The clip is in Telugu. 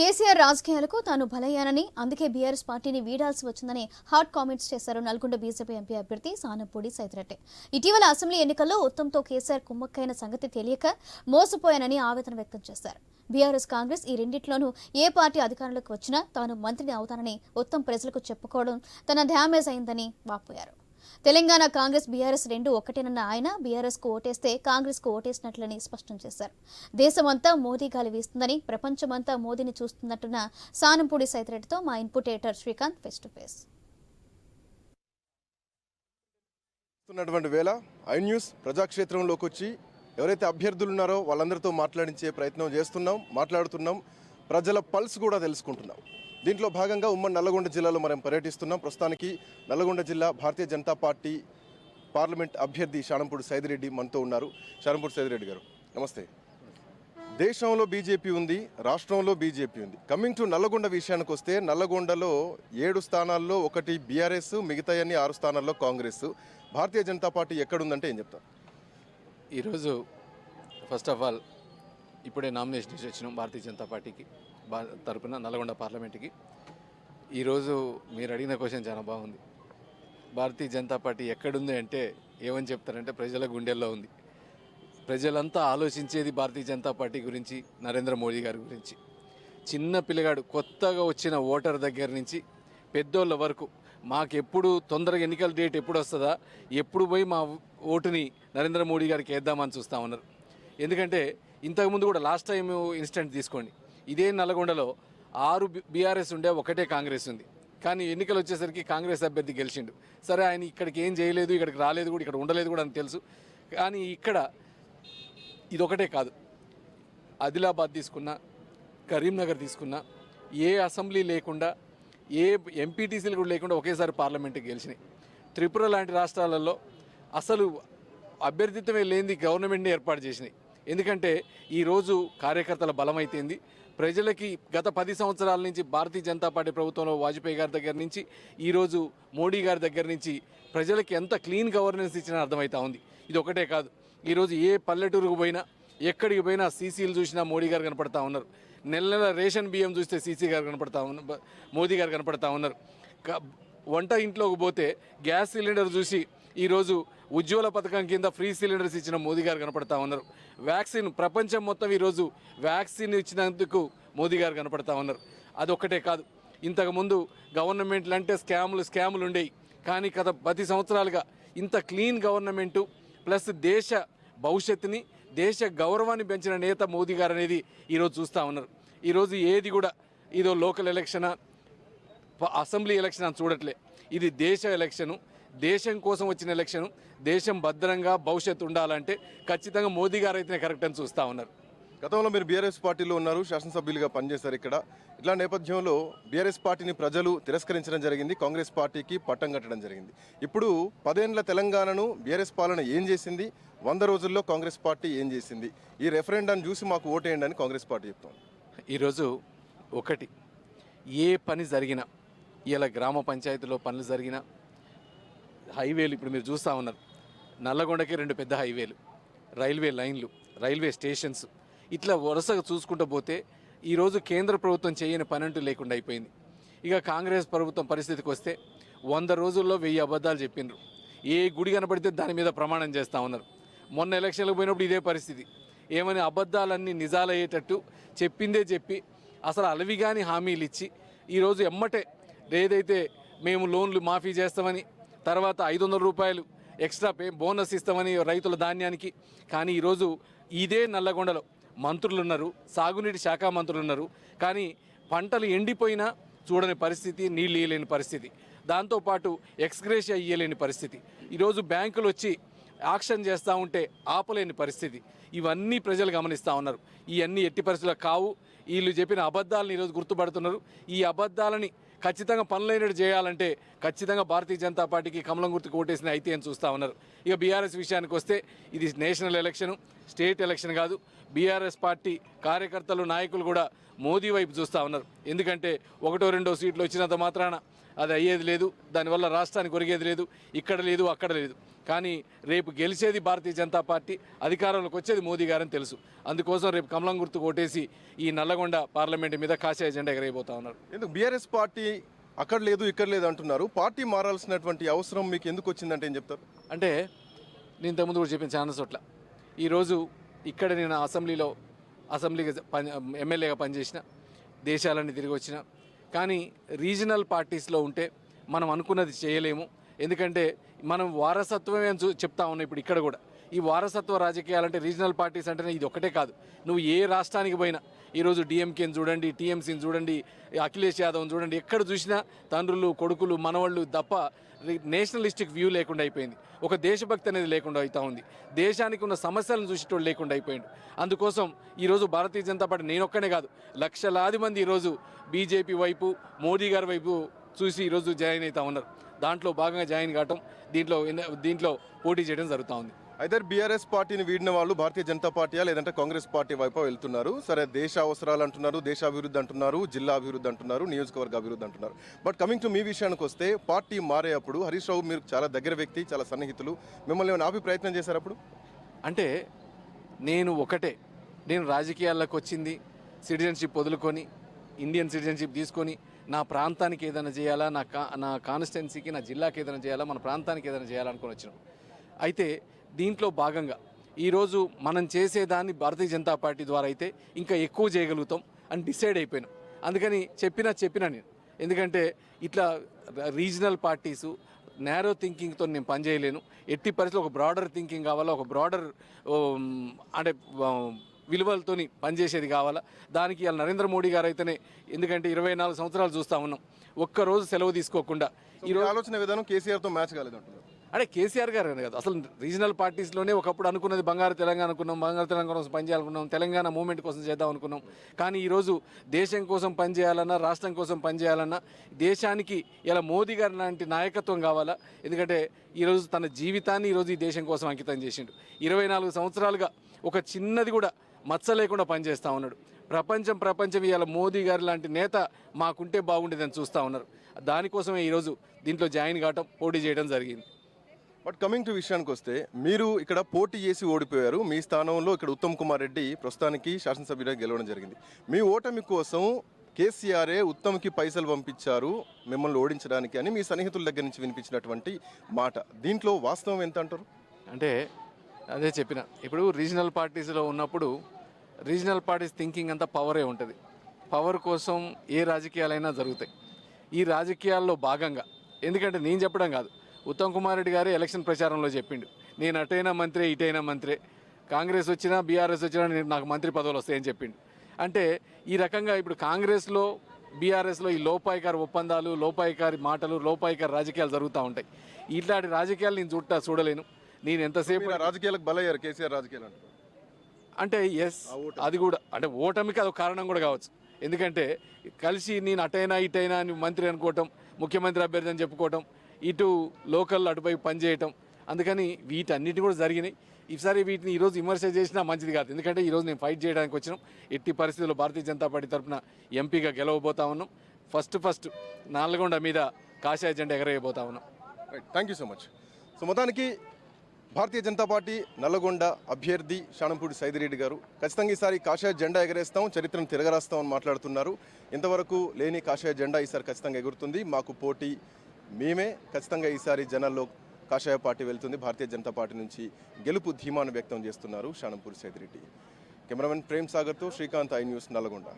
కేసీఆర్ రాజకీయాలకు తాను బలయ్యానని అందుకే బీఆర్ఎస్ పార్టీని వీడాల్సి వచ్చిందని హాట్ కామెంట్స్ చేశారు నల్గొండ బీజేపీ ఎంపీ అభ్యర్థి సానపూడి సైతిరెడ్డి. ఇటీవల అసెంబ్లీ ఎన్నికల్లో ఉత్తమ్తో కేసీఆర్ కుమ్మక్కైన సంగతి తెలియక మోసపోయానని ఆవేదన వ్యక్తం చేశారు. బీఆర్ఎస్ కాంగ్రెస్ ఈ రెండిట్లోనూ ఏ పార్టీ అధికారంలోకి వచ్చినా తాను మంత్రిని అవుతానని ఉత్తమ్ ప్రజలకు చెప్పుకోవడం తన డ్యామేజ్ అయిందని వాపోయారు. తెలంగాణ కాంగ్రెస్ బీఆర్ఎస్ రెండు ఒకటేనన్న ఆయన బీఆర్ఎస్కు ఓటేస్తే కాంగ్రెస్కు ఓటేసినట్లని స్పష్టం చేశారు. దేశమంతా మోదీ గాలి వీస్తుందని ప్రపంచమంతా మోదీని చూస్తున్నట్టున్న సానంపూడి సైతిరెడ్డితో మా input editor Srikanth face to face. ఉన్నటువంటి వేళ ఐ న్యూస్ ప్రజాక్షేత్రంలోకి వచ్చి ఎవరైతే అభ్యర్థులు ఉన్నారో వాళ్ళందరితో మాట్లాడించే ప్రయత్నం చేస్తున్నాం మాట్లాడుతున్నాం ప్రజల పల్స్ కూడా తెలుసుకుంటున్నాం. దీంట్లో భాగంగా ఉమ్మడి నల్లగొండ జిల్లాలో మనం పర్యటిస్తున్నాం. ప్రస్తుతానికి నల్లగొండ జిల్లా భారతీయ జనతా పార్టీ పార్లమెంట్ అభ్యర్థి షానంపూడి సైదిరెడ్డి మనతో ఉన్నారు. షానంపూడి సైదిరెడ్డి గారు నమస్తే. దేశంలో బీజేపీ ఉంది రాష్ట్రంలో బీజేపీ ఉంది. కమింగ్ టు నల్లగొండ విషయానికి వస్తే నల్లగొండలో ఏడు స్థానాల్లో ఒకటి బీఆర్ఎస్ మిగతాయన్ని ఆరు స్థానాల్లో కాంగ్రెస్. భారతీయ జనతా పార్టీ ఎక్కడుందంటే ఏం చెప్తారు? ఈరోజు ఫస్ట్ ఆఫ్ ఆల్ ఇప్పుడే నామినేషన్ చేసి భారతీయ జనతా పార్టీకి. తరపున నల్గొండ పార్లమెంట్కి. ఈరోజు మీరు అడిగిన క్వశ్చన్ చాలా బాగుంది. భారతీయ జనతా పార్టీ ఎక్కడుంది అంటే ఏమని చెప్తారంటే ప్రజల గుండెల్లో ఉంది. ప్రజలంతా ఆలోచించేది భారతీయ జనతా పార్టీ గురించి నరేంద్ర మోడీ గారి గురించి. చిన్న పిల్లగాడు కొత్తగా వచ్చిన ఓటర్ దగ్గర నుంచి పెద్దోళ్ళ వరకు మాకెప్పుడు తొందరగా ఎన్నికల డేట్ ఎప్పుడు వస్తుందా ఎప్పుడు పోయి మా ఓటుని నరేంద్ర మోడీ గారికి వేద్దామని చూస్తా ఉన్నారు. ఎందుకంటే ఇంతకుముందు కూడా లాస్ట్ టైం ఇన్స్టెంట్ తీసుకోండి. ఇదే నల్గొండలో ఆరు బీఆర్ఎస్ ఉండే ఒకటే కాంగ్రెస్ ఉంది. కానీ ఎన్నికలు వచ్చేసరికి కాంగ్రెస్ అభ్యర్థి గెలిచిండు. సరే ఆయన ఇక్కడికి ఏం చేయలేదు ఇక్కడికి రాలేదు కూడా ఇక్కడ ఉండలేదు కూడా అని తెలుసు. కానీ ఇక్కడ ఇది ఒకటే కాదు. ఆదిలాబాద్ తీసుకున్నా కరీంనగర్ తీసుకున్నా ఏ అసెంబ్లీ లేకుండా ఏ ఎంపీటీసీలు కూడా లేకుండా ఒకేసారి పార్లమెంట్కి గెలిచినాయి. త్రిపుర లాంటి రాష్ట్రాలలో అసలు అభ్యర్థిత్వమే లేనిది గవర్నమెంట్ని ఏర్పాటు చేసినాయి. ఎందుకంటే ఈరోజు కార్యకర్తల బలమైతేంది ప్రజలకి గత పది సంవత్సరాల నుంచి భారతీయ జనతా పార్టీ ప్రభుత్వంలో వాజ్పేయి గారి దగ్గర నుంచి ఈరోజు మోడీ గారి దగ్గర నుంచి ప్రజలకి ఎంత క్లీన్ గవర్నెన్స్ ఇచ్చినా అర్థమవుతా ఉంది. ఇది ఒకటే కాదు. ఈరోజు ఏ పల్లెటూరుకు పోయినా ఎక్కడికి పోయినా సీసీలు చూసినా మోడీ గారు కనపడతా ఉన్నారు. నెల నెల రేషన్ బియ్యం చూస్తే సీసీ గారు కనపడతా ఉన్న మోదీ గారు కనపడతా ఉన్నారు. వంట ఇంట్లోకి పోతే గ్యాస్ సిలిండర్ చూసి ఈరోజు ఉజ్వల పథకం కింద ఫ్రీ సిలిండర్స్ ఇచ్చిన మోదీ గారు కనపడతా ఉన్నారు. వ్యాక్సిన్ ప్రపంచం మొత్తం ఈరోజు వ్యాక్సిన్ ఇచ్చినందుకు మోదీ గారు కనపడతా ఉన్నారు. అదొక్కటే కాదు. ఇంతకుముందు గవర్నమెంట్లు అంటే స్కాములు స్కాములు ఉండేవి కానీ గత పది సంవత్సరాలుగా ఇంత క్లీన్ గవర్నమెంటు ప్లస్ దేశ భవిష్యత్తుని దేశ గౌరవాన్ని పెంచిన నేత మోదీ గారు అనేది ఈరోజు చూస్తూ ఉన్నారు. ఈరోజు ఏది కూడా ఇదో లోకల్ ఎలక్షనా అసెంబ్లీ ఎలక్షన్ అని చూడట్లే. ఇది దేశ ఎలక్షను. దేశం కోసం వచ్చిన ఎలక్షన్ దేశం భద్రంగా భవిష్యత్తు ఉండాలంటే ఖచ్చితంగా మోదీ గారు అయితేనే కరెక్ట్ అని చూస్తూ ఉన్నారు. గతంలో మీరు బీఆర్ఎస్ పార్టీలో ఉన్నారు శాసనసభ్యులుగా పనిచేశారు ఇక్కడ. ఇట్లా నేపథ్యంలో బీఆర్ఎస్ పార్టీని ప్రజలు తిరస్కరించడం జరిగింది కాంగ్రెస్ పార్టీకి పట్టం కట్టడం జరిగింది. ఇప్పుడు పదేండ్ల తెలంగాణను బీఆర్ఎస్ పాలన ఏం చేసింది వంద రోజుల్లో కాంగ్రెస్ పార్టీ ఏం చేసింది? ఈ రెఫరెండాన్ని చూసి మాకు ఓటేయండి అని కాంగ్రెస్ పార్టీ చెప్తాం ఈరోజు ఒకటి ఏ పని జరిగినా ఇలా గ్రామ పంచాయతీలో పనులు జరిగినా హైవేలు ఇప్పుడు మీరు చూస్తూ ఉన్నారు. నల్లగొండకి రెండు పెద్ద హైవేలు. రైల్వే లైన్లు రైల్వే స్టేషన్స్. ఇట్లా వరుసగా చూసుకుంటూ పోతే ఈరోజు కేంద్ర ప్రభుత్వం చేయని పని అంటూ లేకుండా అయిపోయింది. ఇక కాంగ్రెస్ ప్రభుత్వం పరిస్థితికి వస్తే వంద రోజుల్లో వెయ్యి అబద్ధాలు చెప్పిండ్రు ఏ గుడి కనపడితే దాని మీద ప్రమాణం చేస్తూ ఉన్నారు. మొన్న ఎలక్షన్లకు పోయినప్పుడు ఇదే పరిస్థితి. ఏమని అబద్ధాలన్నీ నిజాలయ్యేటట్టు చెప్పిందే చెప్పి అసలు అలవిగాని హామీలు ఇచ్చి ఈరోజు ఎమ్మటే ఏదైతే మేము లోన్లు మాఫీ చేస్తామని తర్వాత ఐదు వందల రూపాయలు ఎక్స్ట్రా పే బోనస్ ఇస్తామని రైతుల ధాన్యానికి. కానీ ఈరోజు ఇదే నల్లగొండలో మంత్రులు ఉన్నారు సాగునీటి శాఖ మంత్రులు ఉన్నారు కానీ పంటలు ఎండిపోయినా చూడని పరిస్థితి నీళ్ళు ఇయ్యలేని పరిస్థితి. దాంతోపాటు ఎక్స్గ్రేషియా ఇయ్యలేని పరిస్థితి. ఈరోజు బ్యాంకులు వచ్చి యాక్షన్ చేస్తూ ఉంటే ఆపలేని పరిస్థితి. ఇవన్నీ ప్రజలు గమనిస్తూ ఉన్నారు. ఇవన్నీ ఎట్టి పరిస్థితులు కావు. వీళ్ళు చెప్పిన అబద్ధాలను ఈరోజు గుర్తుపడుతున్నారు. ఈ అబద్ధాలని ఖచ్చితంగా పనులైనట్టు చేయాలంటే ఖచ్చితంగా భారతీయ జనతా పార్టీకి కమలం గుర్తుకు ఓటేసిన అయితే అని చూస్తూ ఉన్నారు. ఇక బీఆర్ఎస్ విషయానికి వస్తే ఇది నేషనల్ ఎలక్షన్ స్టేట్ ఎలక్షన్ కాదు బీఆర్ఎస్ పార్టీ కార్యకర్తలు నాయకులు కూడా మోదీ వైపు చూస్తూ ఉన్నారు. ఎందుకంటే ఒకటో రెండో సీట్లు వచ్చినంత మాత్రాన అది అయ్యేది లేదు దానివల్ల రాష్ట్రానికి ఒరిగేది లేదు ఇక్కడ లేదు అక్కడ లేదు. కానీ రేపు గెలిచేది భారతీయ జనతా పార్టీ అధికారంలోకి వచ్చేది మోదీ గారని తెలుసు. అందుకోసం రేపు కమలం గుర్తు కొట్టేసి ఈ నల్లగొండ పార్లమెంట్ మీద కాషాయ ఎజెండా ఎగరైపోతా ఉన్నారు. ఎందుకు బీఆర్ఎస్ పార్టీ అక్కడ లేదు ఇక్కడ లేదు అంటున్నారు. పార్టీ మారాల్సినటువంటి అవసరం మీకు ఎందుకు వచ్చిందంటే ఏం చెప్తారు? అంటే నేను ఇంతకుముందు కూడా చెప్పిన ఛానల్స్ చోట్ల. ఈరోజు ఇక్కడ నేను అసెంబ్లీలో అసెంబ్లీగా పని ఎమ్మెల్యేగా పనిచేసిన దేశాలన్నీ తిరిగి వచ్చిన. కానీ రీజనల్ పార్టీస్లో ఉంటే మనం అనుకున్నది చేయలేము. ఎందుకంటే మనం వారసత్వమే అని చూ- చెప్తా ఉన్నాం ఇప్పుడు ఇక్కడ కూడా. ఈ వారసత్వ రాజకీయాలంటే రీజనల్ పార్టీస్ అంటేనే ఇది ఒకటే కాదు. నువ్వు ఏ రాష్ట్రానికి పోయినా ఈరోజు డిఎంకేని చూడండి టీఎంసీని చూడండి అఖిలేష్ యాదవ్ని చూడండి ఎక్కడ చూసినా తండ్రులు కొడుకులు మనవాళ్ళు తప్ప నేషనలిస్టిక్ వ్యూ లేకుండా అయిపోయింది. ఒక దేశభక్తి అనేది లేకుండా అవుతా ఉంది. దేశానికి ఉన్న సమస్యలను చూసేటోళ్ళు లేకుండా అయిపోయింది అందుకోసం ఈరోజు భారతీయ జనతా పార్టీ నేనొక్కనే కాదు లక్షలాది మంది ఈరోజు బీజేపీ వైపు మోదీ గారి వైపు చూసి ఈరోజు జాయిన్ అవుతా ఉన్నారు. దాంట్లో భాగంగా జాయిన్ కావటం దీంట్లో దీంట్లో పోటీ చేయడం జరుగుతూ ఉంది. అయితే బీఆర్ఎస్ పార్టీని వీడిన వాళ్ళు భారతీయ జనతా పార్టీయా లేదంటే కాంగ్రెస్ పార్టీ వైపు వెళ్తున్నారు. సరే దేశ అవసరాలు అంటున్నారు దేశాభివృద్ధి అంటున్నారు జిల్లా అభివృద్ధి అంటున్నారు నియోజకవర్గ అభివృద్ధి అంటున్నారు. బట్ కమింగ్ టు మీ విషయానికి వస్తే పార్టీ మారేటప్పుడు హరీష్ రావు మీరు చాలా దగ్గర వ్యక్తి చాలా సన్నిహితులు. మిమ్మల్ని ఏమైనా ఆపి ప్రయత్నం చేశారు అప్పుడు? అంటే నేను ఒకటే. నేను రాజకీయాల్లోకి వచ్చింది సిటిజన్షిప్ వదులుకొని ఇండియన్ సిటిజన్షిప్ తీసుకొని నా ప్రాంతానికి ఏదైనా చేయాలా నా కా నా కాన్స్టిట్యున్సీకి నా జిల్లాకి ఏదైనా చేయాలా మన ప్రాంతానికి ఏదైనా చేయాలనుకుని వచ్చినాం. అయితే దీంట్లో భాగంగా ఈరోజు మనం చేసేదాన్ని భారతీయ జనతా పార్టీ ద్వారా అయితే ఇంకా ఎక్కువ చేయగలుగుతాం అని డిసైడ్ అయిపోయినాం. అందుకని చెప్పినా చెప్పినా నేను. ఎందుకంటే ఇట్లా రీజనల్ పార్టీసు నేరో థింకింగ్తో నేను పనిచేయలేను. ఎట్టి పరిస్థితుల్లో ఒక బ్రాడర్ థింకింగ్ కావాలా ఒక బ్రాడర్ అంటే విలువలతోని పనిచేసేది కావాలా. దానికి ఇలా నరేంద్ర మోడీ గారు అయితేనే ఎందుకంటే ఇరవై నాలుగు సంవత్సరాలు చూస్తూ ఉన్నాం. ఒక్కరోజు సెలవు తీసుకోకుండా. ఈ ఆలోచన విధానం కేసీఆర్తో మ్యాచ్ కాలేదు అంటున్నారు అంటే కేసీఆర్ గారు కదా. అసలు రీజనల్ పార్టీస్లోనే ఒకప్పుడు అనుకున్నది బంగారు తెలంగాణ అనుకున్నాం బంగారు తెలంగాణ కోసం పనిచేయాలనుకున్నాం తెలంగాణ మూమెంట్ కోసం చేద్దాం అనుకున్నాం. కానీ ఈరోజు దేశం కోసం పనిచేయాలన్నా రాష్ట్రం కోసం పనిచేయాలన్నా దేశానికి ఇలా మోదీ గారి లాంటి నాయకత్వం కావాలా? ఎందుకంటే ఈరోజు తన జీవితాన్ని ఈరోజు ఈ దేశం కోసం అంకితం చేసిండు. ఇరవై నాలుగు సంవత్సరాలుగా ఒక చిన్నది కూడా మచ్చ లేకుండా పనిచేస్తూ ఉన్నాడు. ప్రపంచం ప్రపంచం ఇవాళ మోదీ గారి లాంటి నేత మాకుంటే బాగుండేదని చూస్తూ ఉన్నారు. దానికోసమే ఈరోజు దీంట్లో జాయిన్ కావటం పోటీ చేయడం జరిగింది. బట్ కమింగ్ టు విషయానికి వస్తే మీరు ఇక్కడ పోటీ చేసి ఓడిపోయారు. మీ స్థానంలో ఇక్కడ ఉత్తమ్ కుమార్ రెడ్డి ప్రస్తుతానికి శాసనసభ్యుడిగా గెలవడం జరిగింది. మీ ఓటమి కోసం కేసీఆర్ఏ ఉత్తమ్కి పైసలు పంపించారు మిమ్మల్ని ఓడించడానికి అని మీ సన్నిహితుల దగ్గర నుంచి వినిపించినటువంటి మాట. దీంట్లో వాస్తవం ఎంత అంటారు అంటే అదే చెప్పిన. ఇప్పుడు రీజనల్ పార్టీస్లో ఉన్నప్పుడు రీజనల్ పార్టీస్ థింకింగ్ అంతా పవరే ఉంటుంది. పవర్ కోసం ఏ రాజకీయాలైనా జరుగుతాయి. ఈ రాజకీయాల్లో భాగంగా. ఎందుకంటే నేను చెప్పడం కాదు. ఉత్తమ్ కుమార్ రెడ్డి గారు ఎలక్షన్ ప్రచారంలో చెప్పిండు. నేను అటైనా మంత్రే ఇటైనా మంత్రే. కాంగ్రెస్ వచ్చినా బీఆర్ఎస్ వచ్చినా నేను నాకు మంత్రి పదవులు వస్తాయని చెప్పిండు. అంటే ఈ రకంగా ఇప్పుడు కాంగ్రెస్లో బీఆర్ఎస్లో ఈ లోపాయికారి ఒప్పందాలు లోపాయికారి మాటలు లోపాయికారి రాజకీయాలు జరుగుతూ ఉంటాయి. ఇట్లాంటి రాజకీయాలు నేను చూడటా చూడలేను. నేను ఎంతసేపు రాజకీయాలకు బలయ్యారు కేసీఆర్ రాజకీయాలు అంటే ఎస్ అది కూడా. అంటే ఓటమికి అది కారణం కూడా కావచ్చు. ఎందుకంటే కలిసి నేను అటైనా ఇటైనా మంత్రి అనుకోవటం ముఖ్యమంత్రి అభ్యర్థి అని చెప్పుకోవటం ఇటు లోకల్ అటుపై పనిచేయటం అందుకని వీటన్నిటి కూడా జరిగినాయి. ఈసారి వీటిని ఈరోజు విమర్శ చేసినా మంచిది కాదు. ఎందుకంటే ఈరోజు నేను ఫైట్ చేయడానికి వచ్చినాం. ఎట్టి పరిస్థితుల్లో భారతీయ జనతా పార్టీ తరఫున ఎంపీగా గెలవబోతా ఉన్నాం. ఫస్ట్ ఫస్ట్ నాలుగొండ మీద కాషాయ జెండా ఎగరేయబోతా ఉన్నాం. Thank you so much so మొత్తానికి భారతీయ జనతా పార్టీ నల్లగొండ అభ్యర్థి షానంపూడి సైదిరెడ్డి గారు ఖచ్చితంగా ఈసారి కాషాయ జెండా ఎగరేస్తాం చరిత్రను తిరగరాస్తామని మాట్లాడుతున్నారు. ఇంతవరకు లేని కాషాయ జెండా ఈసారి ఖచ్చితంగా ఎగురుతుంది. మాకు పోటీ మేమే ఖచ్చితంగా ఈసారి జనాల్లో కాషాయ పార్టీ వెళ్తుంది. భారతీయ జనతా పార్టీ నుంచి గెలుపు ధీమాను వ్యక్తం చేస్తున్నారు షానంపూడి సైదిరెడ్డి. కెమెరామెన్ ప్రేమ్ సాగర్తో శ్రీకాంత్ ఐ న్యూస్ నల్గొండ.